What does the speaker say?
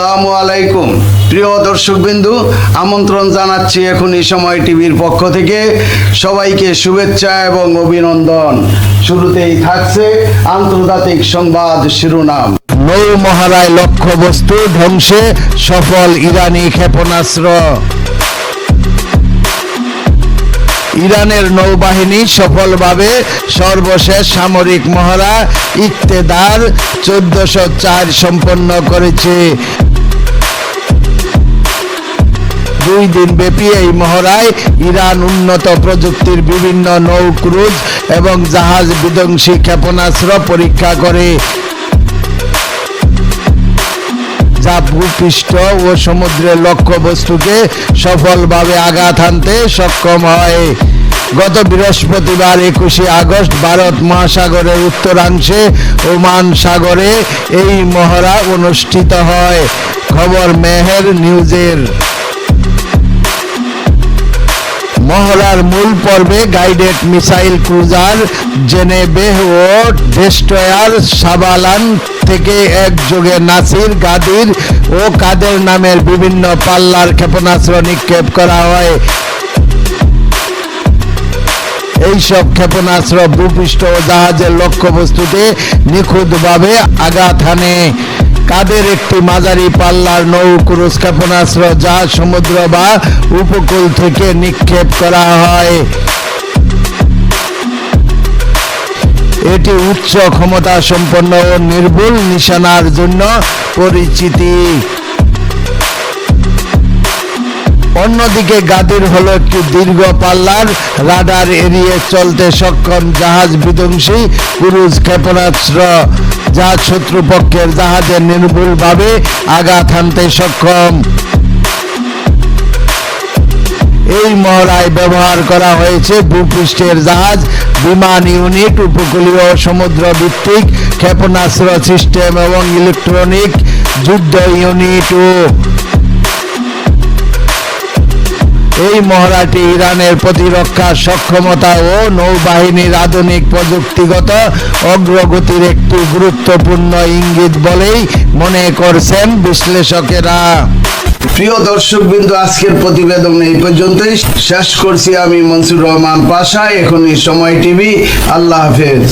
আসসালামু আলাইকুম। প্রিয় আমন্ত্রণ জানাচ্ছি সময় টিভির পক্ষ থেকে। সবাইকে শুভেচ্ছা এবং অভিনন্দন। শুরুতেই থাকছে আন্তর্জাতিক সংবাদ শিরোনাম। নৌ মহারায় ধ্বংসে সফল ইরানি ক্ষেপণাস্ত্র। ইরানের নৌবাহিনী সফলভাবে সর্বশেষ সামরিক মহড়া ইকতেদার চোদ্দশো চার সম্পন্ন করেছে। দুই দিন ব্যাপী এই মহড়ায় ইরান উন্নত প্রযুক্তির বিভিন্ন নৌ ক্রুজ এবং জাহাজ বিধ্বংসী ক্ষেপণাস্ত্র পরীক্ষা করে। যা ভূপৃষ্ঠ ও সমুদ্রের লক্ষ্যবস্তুকে সফলভাবে আঘাত আনতে সক্ষম হয়। গত বৃহস্পতিবার একুশে আগস্ট ভারত মহাসাগরের উত্তরাংশে ওমান সাগরে এই মহড়া অনুষ্ঠিত হয়। খবর মেহের নিউজের। মহড়ার মূল পর্বে গাইডেড মিসাইল ক্রুজার জেনেবেহ ও ডেস্ট্রয়ার সাবালান থেকে একযোগে নাসির, গাদির ও কাদের নামের বিভিন্ন পাল্লার ক্ষেপণাস্ত্র নিক্ষেপ করা হয়। এইসব ক্ষেপণাস্ত্র ভূপৃষ্ঠ ও জাহাজের লক্ষ্যবস্তুতে নিখুঁতভাবে আঘাত হানে। কাদের একটি মাঝারি পাল্লার নৌ ক্রুজ ক্ষেপণাস্ত্র যা সমুদ্র বা উপকূল থেকে নিক্ষেপ করা হয়? এটি উচ্চ ক্ষমতা সম্পন্ন ও নির্ভুল নিশানার জন্য পরিচিতি। অন্যদিকে গাদির হল একটি দীর্ঘ পাল্লার রাডার এড়িয়ে চলতে সক্ষম জাহাজ বিধ্বংসী ক্রুজ ক্ষেপণাস্ত্র যা শত্রুপক্ষের জাহাজে নির্ভুলভাবে আঘাত হানতে সক্ষম। এই মহড়ায় ব্যবহার করা হয়েছে ভূপৃষ্ঠের জাহাজ, বিমান ইউনিট, উপকূলীয় সমুদ্র ভিত্তিক ক্ষেপণাস্ত্র সিস্টেম এবং ইলেকট্রনিক যুদ্ধ ইউনিট ও এই মহড়াটি ইরানের প্রতিরক্ষা সক্ষমতা ও নৌবাহিনীর আধুনিক প্রযুক্তিগত অগ্রগতির একটি গুরুত্বপূর্ণ ইঙ্গিত বলেই মনে করছেন বিশ্লেষকেরা। প্রিয় দর্শকবিন্দু, আজকের প্রতিবেদন এই পর্যন্তই। শেষ করছি আমি মনসুর রহমান পাশা, এখনই সময় টিভি। আল্লাহ হাফেজ।